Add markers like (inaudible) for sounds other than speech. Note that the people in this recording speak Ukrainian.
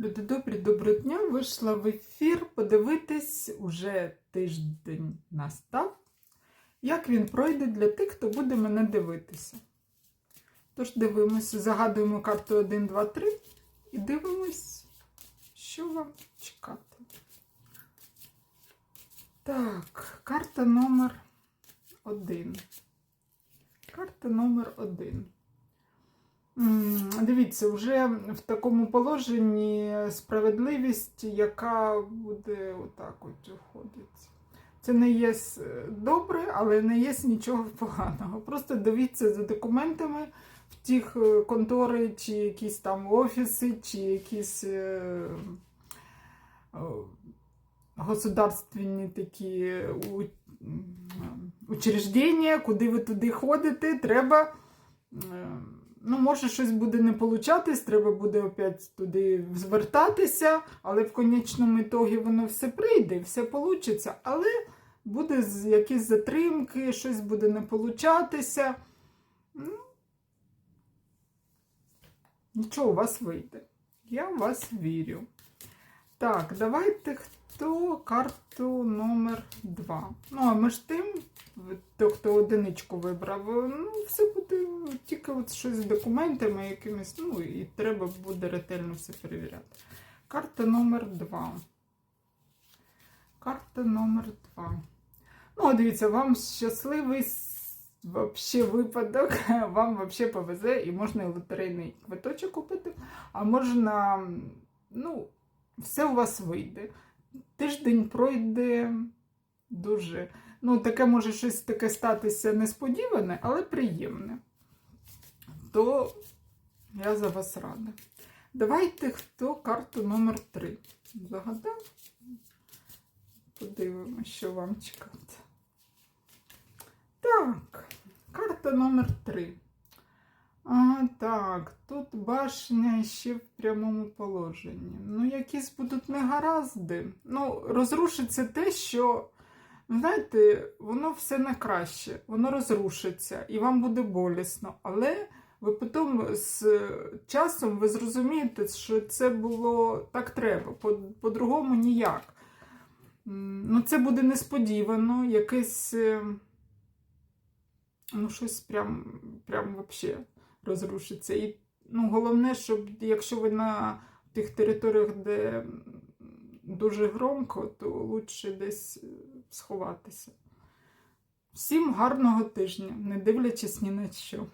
Люди добрі, доброго дня. Вийшла в ефір подивитись, уже тиждень настав, як він пройде для тих, хто буде мене дивитися. Тож дивимося, загадуємо карту 1, 2, 3 і дивимось, що вам чекати. Так, карта номер 1. Карта номер 1. Дивіться, вже в такому положенні справедливість, яка буде отак от уходить. Це не є добре, але не є нічого поганого. Просто дивіться за документами в тих е, контори, чи якісь там офіси, чи якісь е, государственні такі учреждення, куди ви туди ходите, треба. Ну, може, щось буде не получатись, треба буде опять туди звертатися, але в конечному ітогі воно все прийде, все вийде, Але буде якісь затримки, щось буде не получатися. Ну, Нічого у вас вийде. Я в вас вірю. Так, давайте хто карту номер 2. Ну, а між тим, той, хто одиничку вибрав, ну, все буде тільки от щось з документами якимись, ну, і треба буде ретельно все перевіряти. Карта номер 2. Карта номер 2. Ну, дивіться, вам щасливий вообще випадок, (laughs) вам вообще повезе, і можна і лотерейний квиточок купити, а можна, ну, все у вас вийде. Тиждень пройде дуже. Ну, таке може щось таке статися несподіване, але приємне. То я за вас рада. Давайте хто карту номер 3 загадав. Подивимося, що вам чекати. Так, карта номер 3. Так, тут башня ще в прямому положенні. Ну, якісь будуть негаразди. Ну, розрушиться те, що, знаєте, воно все на краще, воно розрушиться і вам буде болісно. Але ви потім з часом ви зрозумієте, що це було так треба, по- по-другому ніяк. Ну, це буде несподівано, якесь. е, Ну, щось прям, прям вообще розрушиться. І ну, головне, щоб якщо ви на тих територіях, де дуже громко, то лучше десь е, сховатися. Всім гарного тижня, не дивлячись ні на що.